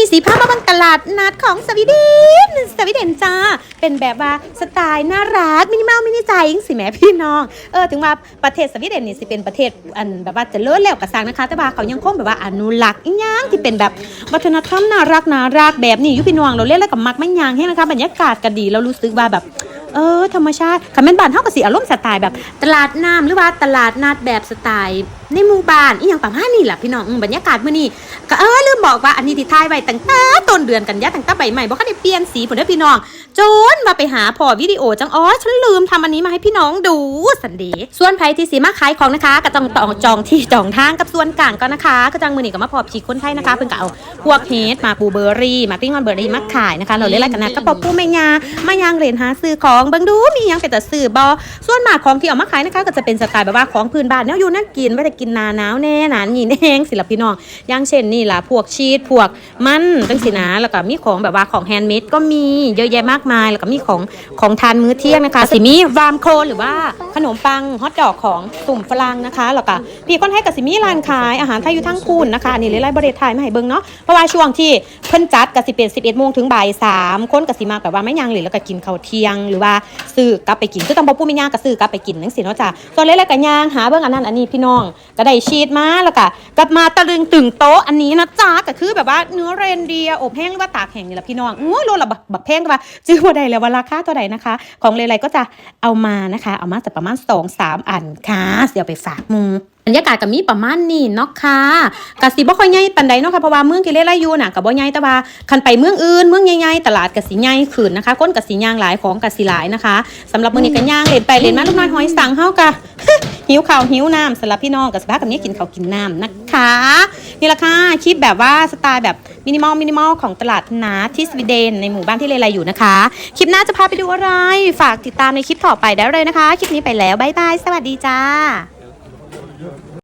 นี้สีผ้ามาบังตลาดนัดของสวีเดนสวีเดนจ้า เป็นแบบว่าสไตล์น่ารักมินิมอลมินิใจอิงสิแม่พี่น้อง เออถึงว่าประเทศสวีเดนนี่สิเป็นประเทศอันแบบว่าจะเลิศแล้วกระสังนะคะ แต่ว่าเขายังคงแบบว่าอนุรักษ์อีหยังที่เป็นแบบวัฒนธรรมน่ารักน่ารักแบบนี้ยุพี่น้องเราเล่นแล้วกับมักไม่ยางให้นะคะบรรยากาศก็ดีเรารู้สึกว่าแบบ เออ ธรรมชาติคำเป็นบ้านเท่ากับสีอารมณ์สไตล์แบบ ตลาดน้ำหรือว่าตลาดนัดแบบสไตล์ในหมู่บ้านอีหยังประมาณนี้แหละพี่น้องบรรยากาศมื้อนี้ก็เออลืมบอกว่าอันนี้ที่ทายไว้ตั้งแต่ต้นเดือนกันยาตั้งแต่ใบใหม่บ่คันได้เปลี่ยนสีพุ่นเด้อพี่น้อง จนมาไปหาพอวิดีโอจังอ๋อฉันลืมทำอันนี้มาให้พี่น้องดูสันดย์ส่วนไผที่สีมาขายของนะคะก็ต้องจองจองที่จองทางกับส่วนกลางก็นะคะก็จังมื้อนี้ก็มาพอพีคนไทยนะคะเพิ่นก็เอาพวกเฮดมาปูเบอร์รี่ มาปิ้งฮอนเบอร์รี่มาขายนะคะเราเรียกอะไรกันนะกระป๋อปูแม่ยามายางเหรียญหาซื้อของเบิ่งดูมียังเป็นแต่ซื้อบอส่วนมากของที่เอามาขายนะคะก็จะเป็นสไตล์แบบว่าของพื้นบ้านแนวอยู่น่ากินไม่ได้กินนาหนาวแน่หนานหนีแน่งศิลปิน้องอย่างเช่นนี่ล่ะพวกชีสพวกมันจังสินะแล้วก็มีของแบบว่าของแฮนด์เมดก็มีเยอะแยะมากมาย แล้วก็มีของของทานมื้อเที่ยงนะคะสิมีวามโคหรือว่าขนมปังฮอทดอกของตุ่มฝรั่งนะคะแล้วก็พี่คนไทยกับสิมีร้านขายอาหารไทยอยู่ทั้งคุณนะคะนี่เลยไล่บริไทยมาให้เบิ่งเนาะเพราะว่าช่วงที่เพิ่นจัดกับสิเป็น11โมงถึงบ่าย3คนกับสิมาแบบว่าไม่ยังหรือแล้วก็กินข้าวเที่ยง หรือว่าซื้อกลับไปกินคือต้องบ่ปูมีย่างก็ซื้อกลับไปกินจังซี่เนาะจ้ะส่วนเล็กๆก็ย่างหาเบิ่งอันนั้นอันนี้พี่น้องก็ได้ชีสมาแล้วก็กลับมาตะลึงตึงโต๊ะอันนี้นะจ๊ะก็คือแบบว่าเนื้อเรนเดียอบแห้งหรือว่าตากแห้งนี่แหละพี่น้องอู้โลละบักบักแพงว่าจื้อบ่ได้แล้วว่าราคาเท่าใดนะคะ ของเลไลก็จะเอามานะคะ เอามาจากประมาณ2 3อันค่ะเดี๋ยวไปฝากมูบรรยากาศก็มีประมาณนี้เนาะค่ะกสิบ่ค่อยใหญ่ปานใดเนาะค่ะเพราะว่าเมืองที่เลไลอยู่น่ะก็บ่ใหญ่แต่ว่าคันไปเมืองอื่นเมืองใหญ่ๆตลาดก็สิใหญ่ขึ้นนะคะคนก็สิย่างหลายของก็สิหลายนะคะสำหรับมื้อนี้ก็ย่างเล่นไปเล่นมาลูกน้อยหอยสังเฮาก็หิวข้าวหิวน้ำสำหรับพี่น้องกับสภากับนี้กินข้าวกินน้ำนะคะ นี่แหละค่ะคลิปแบบว่าสไตล์แบบมินิมอลมินิมอลของตลาดนาที่สวีเดนในหมู่บ้านที่เลไลอยู่นะคะ คลิปหน้าจะพาไปดูอะไร ฝากติดตามในคลิปต่อไปได้เลยนะคะ คลิปนี้ไปแล้ว บ๊ายบาย สวัสดีจ้า